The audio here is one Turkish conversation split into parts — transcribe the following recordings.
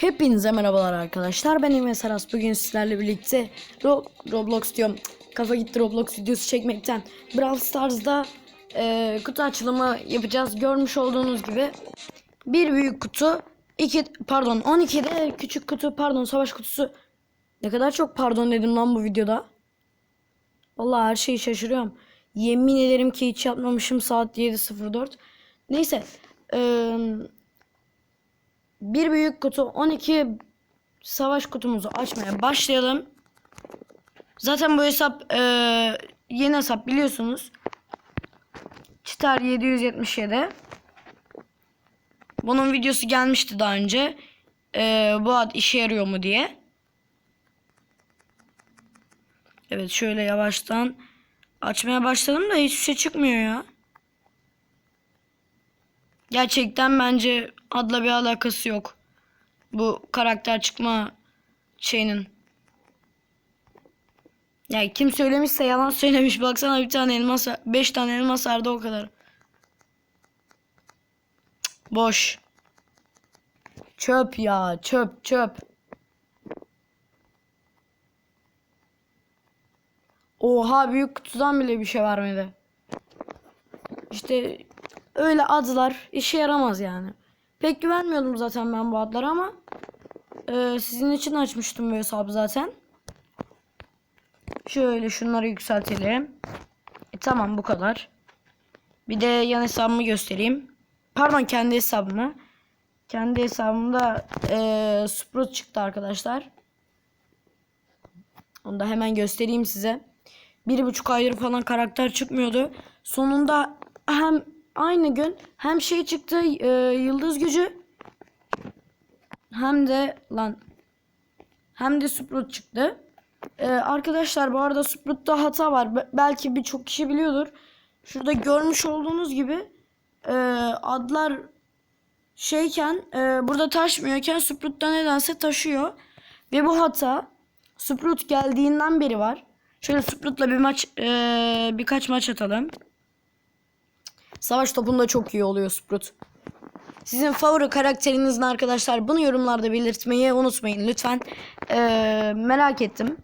Hepinize merhabalar arkadaşlar. Ben İmes Aras. Bugün sizlerle birlikte Ro- Roblox diyorum. Kafa gitti Roblox videosu çekmekten. Brawl Stars'da e, kutu açılımı yapacağız. Görmüş olduğunuz gibi bir büyük kutu, iki pardon 12 de küçük kutu, pardon savaş kutusu. Ne kadar çok pardon dedim lan bu videoda. Vallahi her şeyi şaşırıyorum. Yemin ederim ki hiç yapmamışım saat 7.04. Neyse. Eee bir büyük kutu 12 savaş kutumuzu açmaya başlayalım. Zaten bu hesap eee, yeni hesap biliyorsunuz. Çıtar 777. Bunun videosu gelmişti daha önce. Eee, bu ad işe yarıyor mu diye. Evet şöyle yavaştan açmaya başladım da hiçbir şey çıkmıyor ya. Gerçekten bence adla bir alakası yok. Bu karakter çıkma şeyinin. Ya kim söylemişse yalan söylemiş. Baksana bir tane elmas, beş tane elmas vardı o kadar. Boş. Çöp ya, çöp, çöp. Oha büyük kutudan bile bir şey vermedi. İşte öyle adlar işe yaramaz yani. Pek güvenmiyordum zaten ben bu adlara ama e, sizin için açmıştım bu hesabı zaten. Şöyle şunları yükseltelim. E, tamam bu kadar. Bir de yan hesabımı göstereyim. Pardon kendi hesabımı. Kendi hesabımda e, Sprout çıktı arkadaşlar. Onu da hemen göstereyim size. Bir buçuk aydır falan karakter çıkmıyordu. Sonunda hem aynı gün hem şey çıktı e, yıldız gücü hem de lan hem de Sprout çıktı. E, arkadaşlar bu arada Sprout'ta hata var. Be- belki birçok kişi biliyordur. Şurada görmüş olduğunuz gibi e, adlar şeyken e, burada taşmıyorken Sprout'ta nedense taşıyor. Ve bu hata Sprout geldiğinden beri var. Şöyle Sprout'la bir maç e, birkaç maç atalım. Savaş topunda çok iyi oluyor Sprout. Sizin favori karakteriniz ne arkadaşlar? Bunu yorumlarda belirtmeyi unutmayın lütfen. Ee, merak ettim.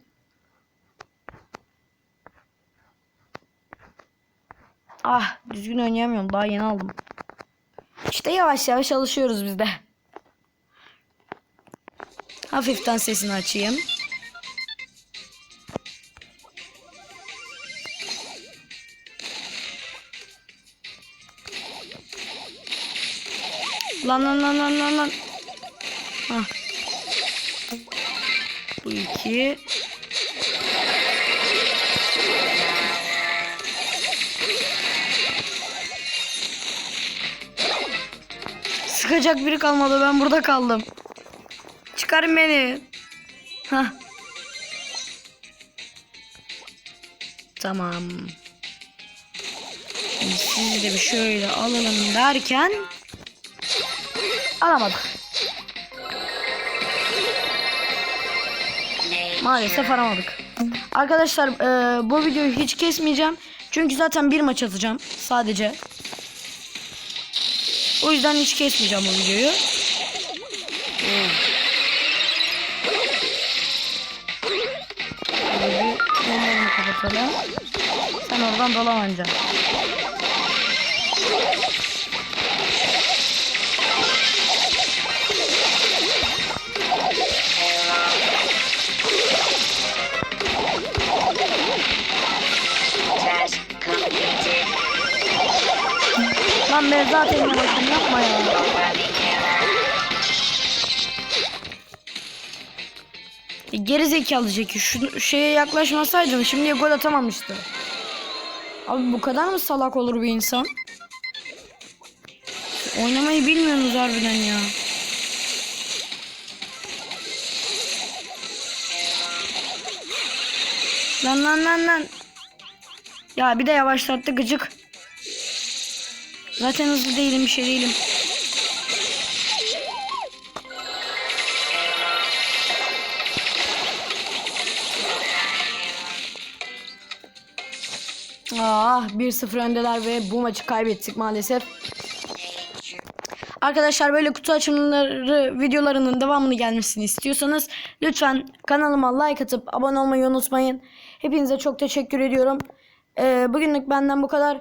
Ah düzgün oynayamıyorum. Daha yeni aldım. İşte yavaş yavaş alışıyoruz biz de. Hafiften sesini açayım. Lan lan lan lan lan lan. Hah. Bu iki. Sıkacak biri kalmadı. Ben burada kaldım. Çıkarın beni. Hah. Tamam. Sizi de bir şöyle alalım derken Alamadık. Maalesef aramadık. Arkadaşlar e, bu videoyu hiç kesmeyeceğim. Çünkü zaten bir maç atacağım sadece. O yüzden hiç kesmeyeceğim bu videoyu. Sen oradan. Task Lan ben zaten yavaşım yapma ya. E, Geri zekalı Jackie. Şu şeye yaklaşmasaydın şimdiye gol atamamıştı. Abi bu kadar mı salak olur bir insan? Oynamayı bilmiyorsunuz harbiden ya. Lan lan lan lan. Ya bir de yavaşlattı gıcık. Zaten hızlı değilim bir şey değilim. Ah 1-0 öndeler ve bu maçı kaybettik maalesef. Arkadaşlar böyle kutu açımları videolarının devamını gelmesini istiyorsanız lütfen kanalıma like atıp abone olmayı unutmayın. Hepinize çok teşekkür ediyorum. Ee, bugünlük benden bu kadar.